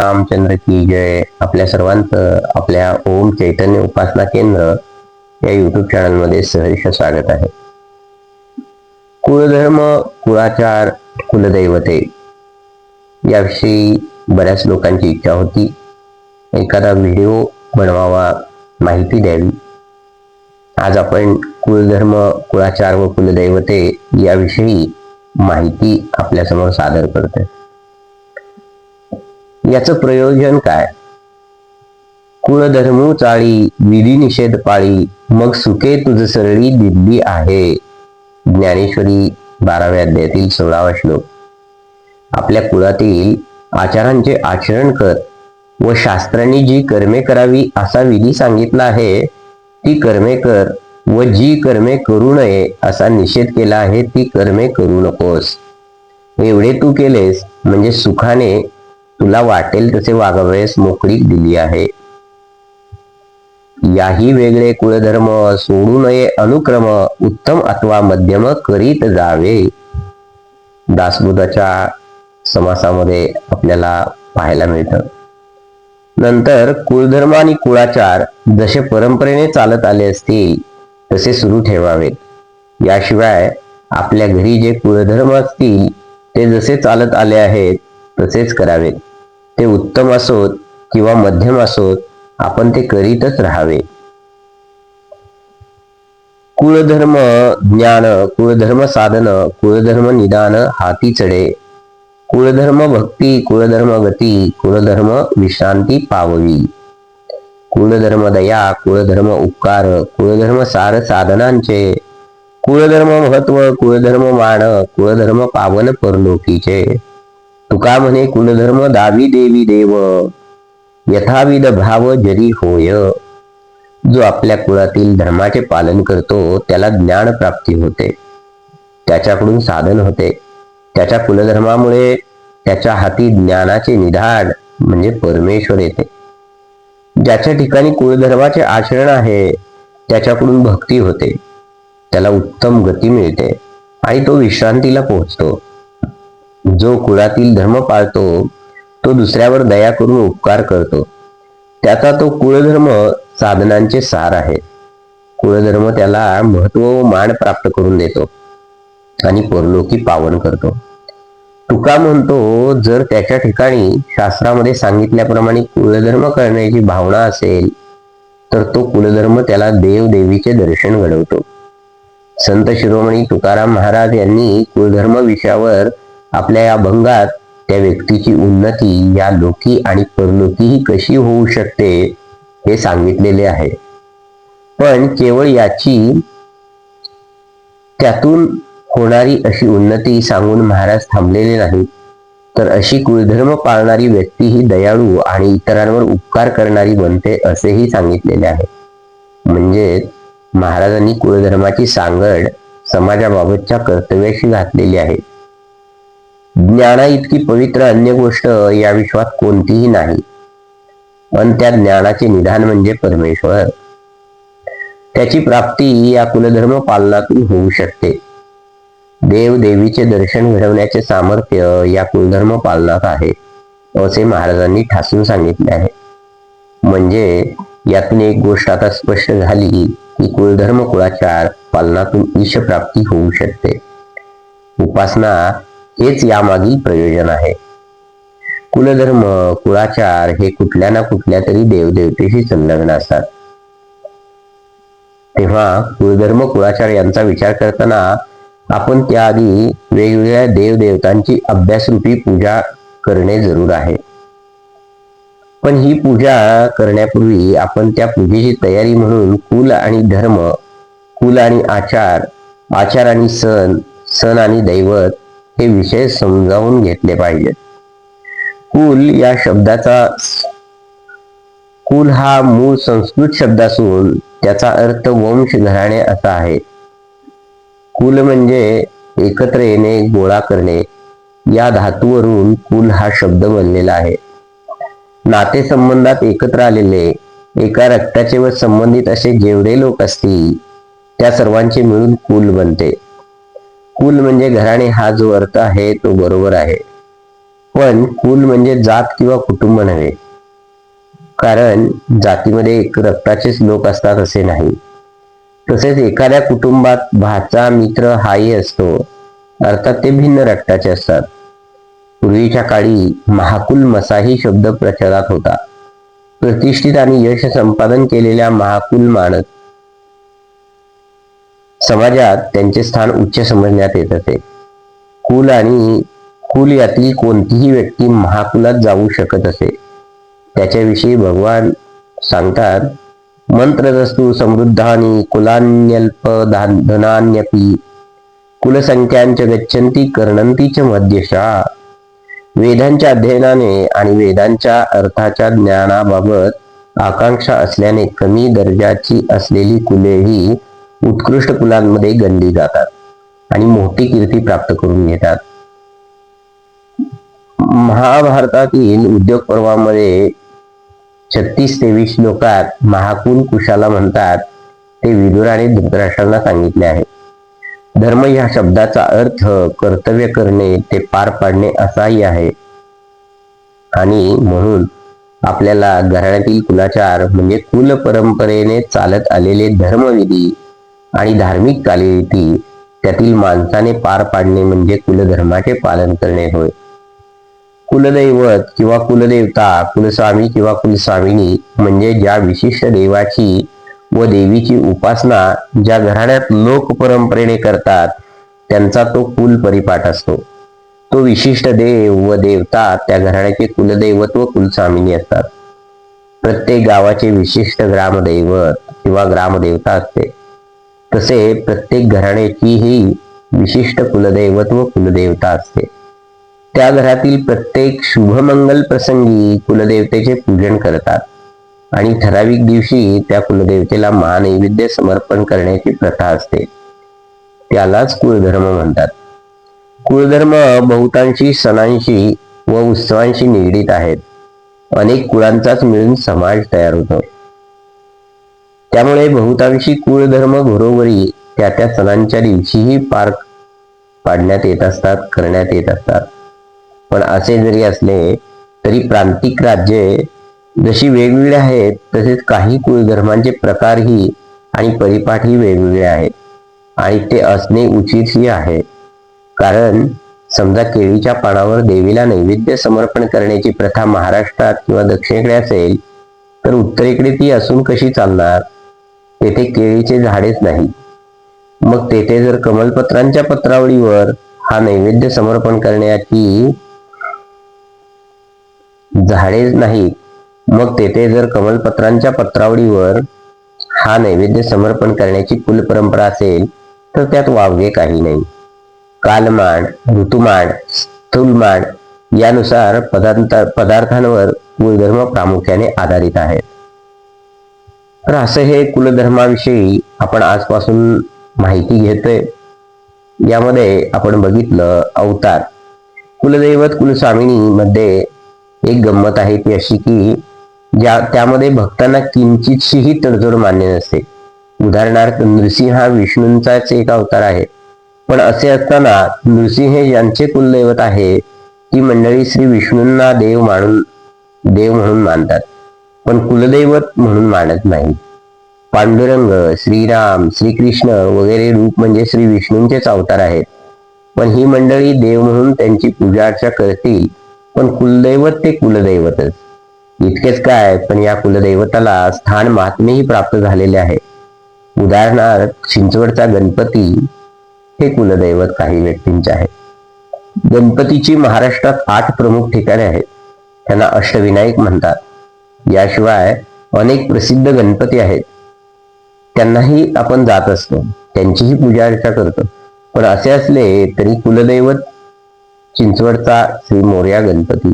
रामचंद्र की जय आपल्या सर्वांचं आपल्या ओम चैतन्य उपासना केंद्र या युट्यूब चॅनलमध्ये सहर्ष स्वागत आहे. कुळधर्म कुळाचार कुलदैवते याविषयी बऱ्याच लोकांची इच्छा होती. एखादा व्हिडिओ बनवावा माहिती द्यावी. आज आपण कुलधर्म कुळाचार व कुलदैवते याविषयी माहिती आपल्यासमोर सादर करतोय. याचं प्रयोजन काय? कुळधर्मू चाळी विधी निषेध पाळी मग सुखे तुझ सरळी दिल्ली आहे. ज्ञानेश्वरी बाराव्या अध्यायातील सोळावा श्लोक. आपल्या कुळातील आचारांचे आचरण कर व शास्त्रांनी जी कर्मे करावी असा विधी सांगितला आहे ती कर्मे कर व जी कर्मे करू नये असा निषेध केला आहे ती कर्मे करू नकोस. एवढे तू केलेस म्हणजे सुखाने तुला वाटेल तसे वागावेस मोकळीक दिली आहे. याही वेगळे कुळधर्म सोडू नये अनुक्रम उत्तम अथवा मध्यम करीत जावे. दासबोधाच्या समासामध्ये आपल्याला पाहायला मिळतं. नंतर कुळधर्म आणि कुळाचार जसे परंपरेने चालत आले असतील तसे सुरू ठेवावेत याशिवाय आपल्या घरी जे कुळधर्म असतील ते जसे चालत आले आहेत तसेच करावेत. ते उत्तम असोत किंवा मध्यम असोत आपण ते करीतच राहावे. कुळधर्म ज्ञान कुळधर्म साधन कुळधर्म निदान हाती चढे. कुळधर्म भक्ती कुळधर्म गती कुळधर्म विश्रांती पाववी. कुळधर्म दया कुळधर्म उपकार कुळधर्म सार साधनांचे. कुळधर्म महत्त्व कुळधर्म मान कुळधर्म पावन परलोकीचे. तुका म्हणे कुलधर्म दावी देवी देव. यथाविध भाव जरी होय. जो आपल्या कुळातील धर्माचे पालन करतो त्याला ज्ञान प्राप्ती होते. त्याच्याकडून साधन होते. त्याच्या कुलधर्मामुळे त्याच्या हाती ज्ञानाचे निधान म्हणजे परमेश्वर येते. ज्याच्या ठिकाणी कुलधर्माचे आचरण आहे त्याच्याकडून भक्ती होते. त्याला उत्तम गती मिळते आणि तो विश्रांतीला पोहोचतो. जो कुळातील धर्म पाळतो तो दुसऱ्यावर दया करून उपकार करतो. त्याचा तो कुळधर्म साधनांचे सार आहे. कुळधर्म त्याला महत्त्व व मान प्राप्त करून देतो आणि परलोकी पावन करतो. तुका म्हणतो जर त्याच्या ठिकाणी शास्त्रामध्ये सांगितल्याप्रमाणे कुळधर्म करण्याची भावना असेल तर तो कुलधर्म त्याला देव देवीचे दर्शन घडवतो. संत शिरोमणी तुकाराम महाराज यांनी कुलधर्म विषयावर आपल्या या भंगात त्या व्यक्तीची उन्नती या लोकी आणि परलोकीही कशी होऊ शकते हे सांगितलेले आहे. पण केवळ याची त्यातून होणारी अशी उन्नती सांगून महाराज थांबलेले नाहीत. तर अशी कुळधर्म पाळणारी व्यक्ती ही दयाळू आणि इतरांवर उपकार करणारी बनते असेही सांगितलेले आहे. म्हणजे महाराजांनी कुळधर्माची सांगड समाजाबाबतच्या कर्तव्याशी घातलेली आहे. ज्ञाना इतकी पवित्र अन्य गोष्ट या विश्वात कोणतीही नाही. पण त्या ज्ञानाचे निधान म्हणजे परमेश्वर. त्याची प्राप्ती या कुलधर्म पालनातून होऊ शकते. देव देवीचे दर्शन घडवण्याचे सामर्थ्य या कुलधर्म पालनात आहे असे महाराजांनी ठासून सांगितले आहे. म्हणजे यातून एक गोष्ट आता स्पष्ट झाली की कुलधर्म कुळाचार पालनातून ईश प्राप्ती होऊ शकते. उपासना हेच यामागील प्रयोजन आहे. कुलधर्म कुळाचार हे कुठल्या ना कुठल्या तरी देवदेवतेशी संलग्न असतात. तेव्हा कुलधर्म कुळाचार यांचा विचार करताना आपण त्याआधी वेगवेगळ्या देवदेवतांची अभ्यासरूपी पूजा करणे जरूर आहे. पण ही पूजा करण्यापूर्वी आपण त्या पूजेची तयारी म्हणून कुल आणि धर्म कुल आणि आचार आचार आणि सण सण आणि दैवत हे विषय समजावून घेतले पाहिजेत. कुल या शब्दाचा कुल हा मूळ संस्कृत शब्द असून त्याचा अर्थ वंश घराणे असा आहे. कुल म्हणजे एकत्र येणे गोळा करणे या धातूवरून कुल हा शब्द बनलेला आहे. नातेसंबंधात एकत्र आलेले एका रक्ताचे व संबंधित असे जेवढे लोक असतील त्या सर्वांचे मिळून कुल बनते. कुल म्हणजे घराणे हा जो अर्थ आहे तो बरोबर आहे. पण कुल म्हणजे जात किंवा कुटुंब नव्हे. कारण जातीमध्ये एक रक्ताचेच लोक असतात असे नाही. तसेच एखाद्या कुटुंबात भाचा मित्र हाही असतो. अर्थात ते भिन्न रक्ताचे असतात. पूर्वीच्या काळी महाकुल मसाही शब्द प्रचारात होता. प्रतिष्ठित आणि यश संपादन केलेल्या महाकुल मानत समाजात त्यांचे स्थान उच्च समजण्यात येत असे. कुल आणि कुल यातील कोणतीही व्यक्ती महाकुलात जाऊ शकत असे. त्याच्याविषयी भगवान सांगतात मंत्रदस्तु समृद्धानी कुलान्यल्प धनान्यपी कुलसंख्यांच गच्छन्ती कर्णंतीच मध्यशा. वेदांच्या अध्ययनाने आणि वेदांच्या अर्थाच्या ज्ञानाबाबत आकांक्षा असल्याने कमी दर्जाची असलेली कुलेही उत्कृष्ट कुलांमध्ये गणली जातात आणि मोठी कीर्ती प्राप्त करून घेतात. महाभारतातील उद्योग पर्वामध्ये छत्तीस तेवीस श्लोकात महाकुल कुशाला म्हणतात ते विदुराने धृतराष्ट्रांना सांगितले आहे. धर्म या शब्दाचा अर्थ कर्तव्य करणे ते पार पाडणे असाही आहे. आणि म्हणून आपल्याला घराण्यातील कुलाचार म्हणजे कुल परंपरेने चालत आलेले धर्मविधी आणि धार्मिक चालीरीती त्यातील माणसाने पार पाडणे म्हणजे कुलधर्माचे पालन करणे होय. कुलदैवत किंवा कुलदेवता कुलस्वामी किंवा कुलस्वामिनी म्हणजे ज्या विशिष्ट देवाची व देवीची उपासना ज्या घराण्यात लोक परंपरेने करतात त्यांचा तो कुल परिपाठ असतो. तो विशिष्ट देव व देवता त्या घराण्याचे कुलदैवत व कुलस्वामिनी असतात. प्रत्येक गावाचे विशिष्ट ग्रामदैवत किंवा ग्रामदेवता असते. तसे प्रत्येक घराण्याचीही विशिष्ट कुलदैवत व कुलदेवता असते. त्या घरातील प्रत्येक शुभमंगल प्रसंगी कुलदेवतेचे पूजन करतात आणि ठराविक दिवशी त्या कुलदेवतेला महानैवेद्य समर्पण करण्याची प्रथा असते. त्यालाच कुलधर्म म्हणतात. कुलधर्म बहुतांशी सणांशी व उत्सवांशी निगडीत आहेत. अनेक कुळांचाच मिळून समाज तयार होतो. त्यामुळे बहुतांशी कुळधर्म घरोघरी त्या त्या सणांच्या दिवशीही पार पाडण्यात येत असतात करण्यात येत असतात. पण असे जरी असले तरी प्रांतिक राज्ये जशी वेगवेगळी आहेत तसेच काही कुळधर्मांचे प्रकारही आणि परिपाठही वेगवेगळे आहेत. आणि ते असणे उचितही आहे. कारण समजा केळीच्या पानावर देवीला नैवेद्य समर्पण करण्याची प्रथा महाराष्ट्रात किंवा दक्षिणेकडे असेल तर उत्तरेकडे ती असून कशी चालणार? तेथे केळीचे झाडेच नाही. मग तेथे जर कमलपत्रांच्या पत्रावळीवर हा नैवेद्य समर्पण करण्याची झाडेच नाही मग तेथे जर कमलपत्रांच्या पत्रावळीवर हा नैवेद्य समर्पण करण्याची कुल परंपरा असेल तर त्यात वावगे काही नाही. कालमांड ऋतुमांड स्थूलमांड यानुसार पदार्थ पदार्थांवर कुलधर्म प्रामुख्याने आधारित आहेत. तर असं हे कुलधर्माविषयी आपण आजपासून माहिती घेतोय. यामध्ये आपण बघितलं अवतार. कुलदैवत कुलस्वामिनी मध्ये एक गंमत आहे ती अशी की ज्या त्यामध्ये भक्तांना किंचितशीही तडजोड मान्य नसते. उदाहरणार्थ नृसिंह हा विष्णूंचाच एक अवतार आहे. पण असे असताना नृसिंह यांचे कुलदैवत आहे ती मंडळी श्री विष्णूंना देव मानून देव म्हणून मानतात. पण कुलदैवत म्हणून मानत नाही पांडुरंग श्रीराम श्रीकृष्ण वगैरे रूप म्हणजे श्री विष्णूंचेच अवतार आहेत. पण ही मंडळी देव म्हणून त्यांची पूजा अर्चा करतील पण कुलदैवत ते कुलदैवतच. इतकेच काय पण या कुलदैवताला स्थान महात्मेही प्राप्त झालेले आहे. उदाहरणार्थ चिंचवडचा गणपती हे कुलदैवत काही व्यक्तींचे आहे गणपतीची महाराष्ट्रात आठ प्रमुख ठिकाणे आहेत. त्यांना अष्टविनायक म्हणतात. याशिवाय अनेक प्रसिद्ध गणपती आहेत. त्यांनाही आपण जात असतो. त्यांचीही पूजा अर्चा करतो. पण असे असले तरी कुलदैवत चिंचवडचा श्री मोर्या गणपती.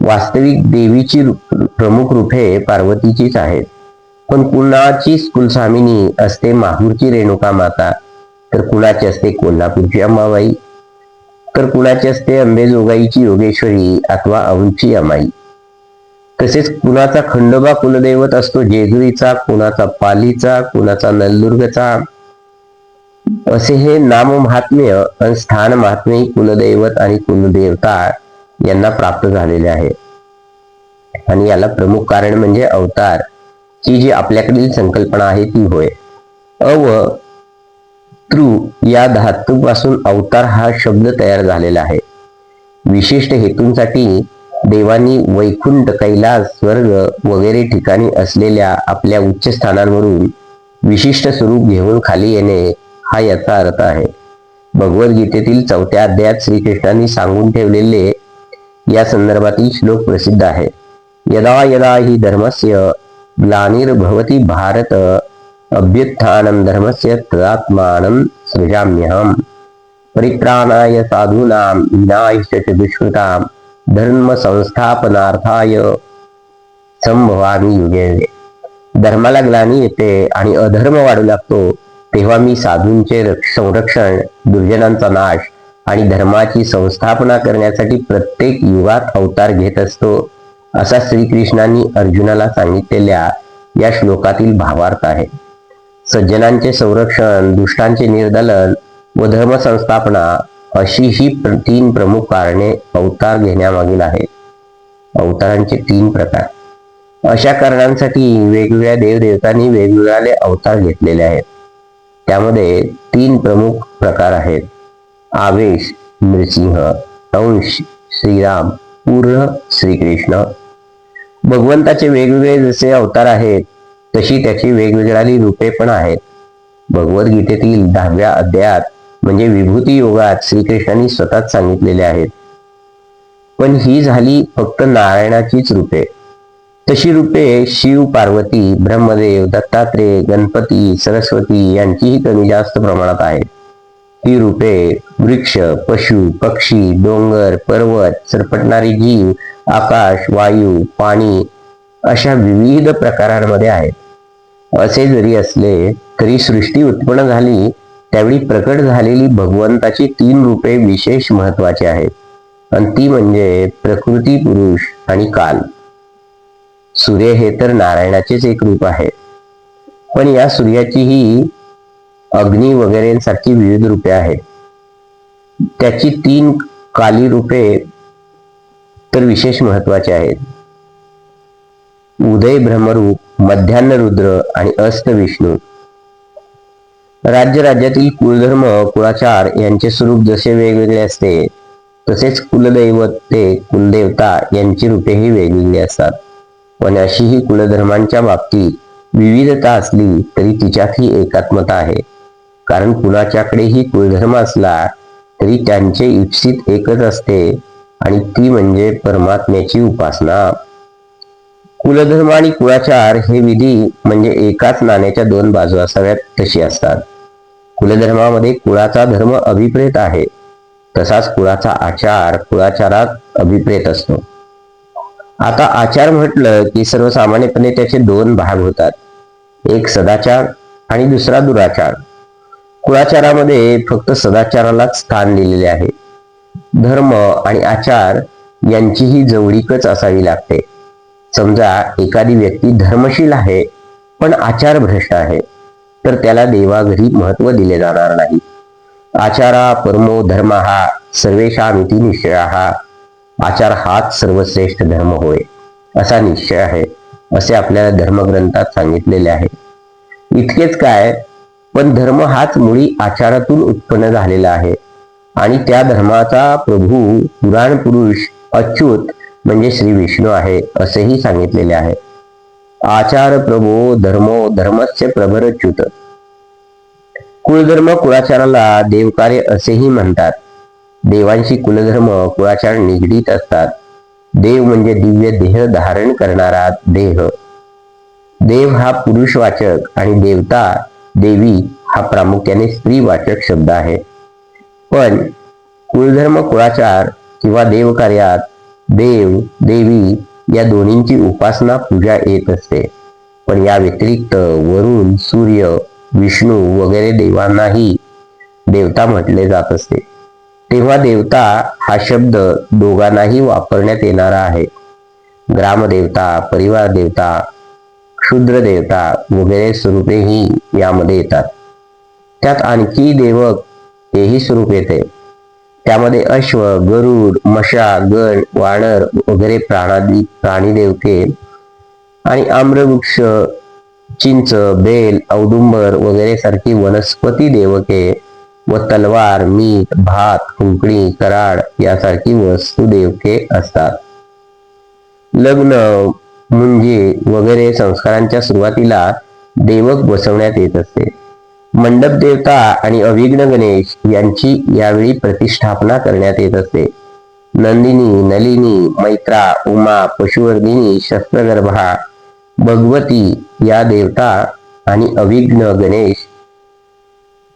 वास्तविक देवीची प्रमुख रूपे पार्वतीचीच आहेत. पण कुणाची कुलस्वामिनी असते माहूरची रेणुका माता तर कुणाची असते कोल्हापूरची अंबाबाई तर कुणाची असते अंबेजोगाईची योगेश्वरी अथवा अवूची अमाई. तसेच कुणाचा खंडोबा कुलदैवत असतो जेजुरीचा कुणाचा पालीचा कुणाचा नलदुर्गचा असे हे नाम महात्म्य स्थान महात्म्य कुलदैवत आणि कुलदेवता यांना प्राप्त झालेले आहे. आणि याला प्रमुख कारण म्हणजे अवतार. ही जी आपल्याकडील संकल्पना आहे ती होय. अव त्रु या धातूपासून अवतार हा शब्द तयार झालेला आहे. विशिष्ट हेतूंसाठी देवांनी वैकुंठ कैलास स्वर्ग वगैरे ठिकाणी असलेल्या आपल्या उच्च स्थानांवरून विशिष्ट स्वरूप घेऊन खाली येणे हा याचा अर्थ आहे. भगवद्गीतेतील चौथ्या अध्यायात श्रीकृष्णांनी सांगून ठेवलेले या संदर्भातील श्लोक प्रसिद्ध आहे. यदा यदा हि धर्मस्य ग्लानिर्भवती भारत अभ्युत्थानं धर्मस्य तदात्मान सृजाम्यहम। परित्राणाय साधूनाम विनाश च दुष्कृतां धर्म संस्थापनार्थाय संभवामी युगे धर्माला ग्लानी येते आणि अधर्म वाढू लागतो तेव्हा मी साधूंचे संरक्षण दुर्जनांचा नाश आणि धर्माची संस्थापना करण्यासाठी प्रत्येक युगात अवतार घेत असतो असा श्रीकृष्णांनी अर्जुनाला सांगितलेल्या या श्लोकातील भावार्थ आहे. सज्जनांचे संरक्षण दुष्टांचे निर्दलन व धर्मसंस्थापना अशी ही तीन प्रमुख कारणे अवतार घेण्यामागील आहेत. अवतारांचे तीन प्रकार. अशा कारणांसाठी वेगवेगळ्या देवदेवतांनी वेगवेगळे अवतार घेतलेले आहेत. त्यामध्ये तीन प्रमुख प्रकार आहेत. आवेश नृसिंह अंश श्रीराम पूर्ण श्रीकृष्ण. भगवंताचे वेगवेगळे जसे अवतार आहेत तशी त्याची वेगवेगळी रूपे पण आहेत. भगवद्गीतेतील दहाव्या अध्यायात म्हणजे विभूती योगात श्रीकृष्णांनी स्वतःच सांगितलेले आहेत. पण ही झाली फक्त नारायणाचीच रूपे. तशी रूपे शिव पार्वती ब्रह्मदेव दत्तात्रेय गणपती सरस्वती यांचीही कमी जास्त प्रमाणात आहेत. ही रूपे वृक्ष पशु पक्षी डोंगर पर्वत सरपटणारी जीव आकाश वायू पाणी अशा विविध प्रकारांमध्ये आहेत. असे जरी असले तरी सृष्टी उत्पन्न झाली त्यावेळी प्रकट झालेली भगवंताची तीन रूपे विशेष महत्वाची आहेत. आणि ती म्हणजे प्रकृती पुरुष आणि काल. सूर्य हे तर नारायणाचेच एक रूप आहे. पण या सूर्याचीही अग्नी वगैरेसारखी विविध रूपे आहेत. त्याची तीन काली रूपे तर विशेष महत्त्वाचे आहेत. उदय भ्रमरूप मध्यान्ह रुद्र आणि अस्त विष्णू. राज्य राज्यातील कुलधर्म कुळाचार यांचे स्वरूप जसे वेगवेगळे असते तसेच कुलदैवत ते कुलदेवता यांची रूपेही वेगवेगळी असतात. पण अशीही कुलधर्मांच्या बाबतीत विविधता असली तरी तिच्यातही एकात्मता आहे. कारण कुणाच्याकडेही कुलधर्म असला तरी त्यांचे इप्सित एकच असते आणि ती म्हणजे परमात्म्याची उपासना. कुलधर्म आणि कुळाचार हे विधी म्हणजे एकाच नाण्याच्या दोन बाजू असाव्यात तशी असतात. कुलधर्मामध्ये कुळाचा धर्म अभिप्रेत आहे. तसाच कुळाचा आचार कुळाचारात अभिप्रेत असतो. आता आचार म्हटलं की सर्वसामान्यपणे त्याचे दोन भाग होतात. एक सदाचार आणि दुसरा दुराचार. कुळाचारामध्ये फक्त सदाचारालाच स्थान दिलेले आहे. धर्म आणि आचार यांचीही जवळीकच असावी लागते. समजा एखादी व्यक्ती धर्मशील आहे पण आचार भ्रष्ट आहे. तर त्याला देवाघरी महत्त्व दिले जाणार नाही. आचारा परमो धर्म हा सर्वेशामिती निश्चय. हा आचार हाच सर्वश्रेष्ठ धर्म होय असा निश्चय आहे असे आपल्याला धर्मग्रंथात सांगितलेले आहे. इतकेच काय पण धर्म हाच मुळी आचारातून उत्पन्न झालेला आहे. आणि त्या धर्माचा प्रभू पुराण पुरुष अच्युत म्हणजे श्री विष्णू आहे असेही सांगितलेले आहे. आचार प्रभो धर्मो धर्मस्य प्रभरच्युत. कुलधर्म कुळाचाराला देवकार्य असेही म्हणतात. देवांशी कुलधर्म कुळाचार निगडीत असतात. देव म्हणजे दिव्य देह धारण करणारा देह. देव हा पुरुषवाचक आणि देवता देवी हा प्रामुख्याने स्त्रीवाचक शब्द आहे. पण कुलधर्म कुळाचार किंवा देवकार्यात देव देवी या दोन्हींची उपासना पूजा येत असते. पण या व्यतिरिक्त वरुण सूर्य विष्णू वगैरे देवांनाही देवता म्हटले जात असते. तेव्हा देवता हा शब्द दोघांनाही वापरण्यात येणारा आहे. ग्रामदेवता परिवार देवता क्षुद्र देवता वगैरे स्वरूपेही यामध्ये येतात. त्यात आणखी देवक हेही स्वरूप येते. त्यामध्ये अश्व गरुड मशा गण वानर वगैरे प्राणादी प्राणी देवते आणि आम्रवृक्ष चिंच बेल औदुंबर वगैरे सारखी वनस्पती देवके व तलवार मीठ भात कुंकणी कराड यासारखी वस्तू देवके असतात. लग्न मुंजी वगैरे संस्कारांच्या सुरुवातीला देवक बसवण्यात येत असते. मंडप देवता आणि अविघ्न गणेश यांची यावेळी प्रतिष्ठापना करण्यात येत असते. नंदिनी नलिनी मैत्रा उमा पशुवर्धिनी शस्त्रगर्भा भगवती या देवता आणि अविघ्न गणेश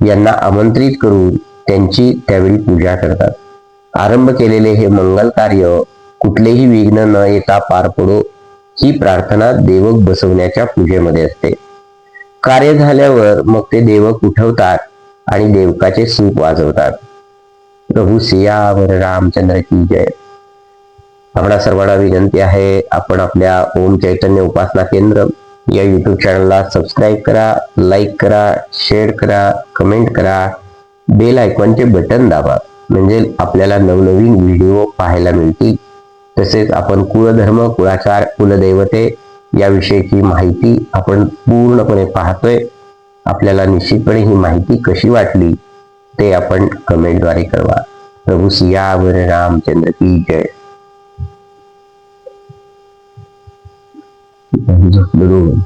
यांना आमंत्रित करून त्यांची त्यावेळी पूजा करतात. आरंभ केलेले हे मंगल कार्य कुठलेही विघ्न न येता पार पडो ही प्रार्थना देवक बसवण्याच्या पूजेमध्ये असते. कार्य झाल्यावर मग ते देवक उठवतात आणि देवकाचे सूप वाजवतात. प्रभू सियावर रामचंद्र की जय. आपणा सर्वांना विनंती आहे आपण आपल्या ओम चैतन्य उपासना केंद्र या युट्यूब चॅनलला सबस्क्राईब करा लाईक करा शेअर करा कमेंट करा बेल आयकॉनचे बटन दाबा. म्हणजे आपल्याला नवनवीन व्हिडिओ पाहायला मिळतील. तसेच आपण कुळधर्म कुळाचार कुलदैवते याविषयीची माहिती आपण पूर्णपणे पाहतोय. आपल्याला निश्चितपणे ही माहिती कशी वाटली ते आपण कमेंटद्वारे कळवा. प्रभू सियावर रामचंद्र की जय. itakuja kidogo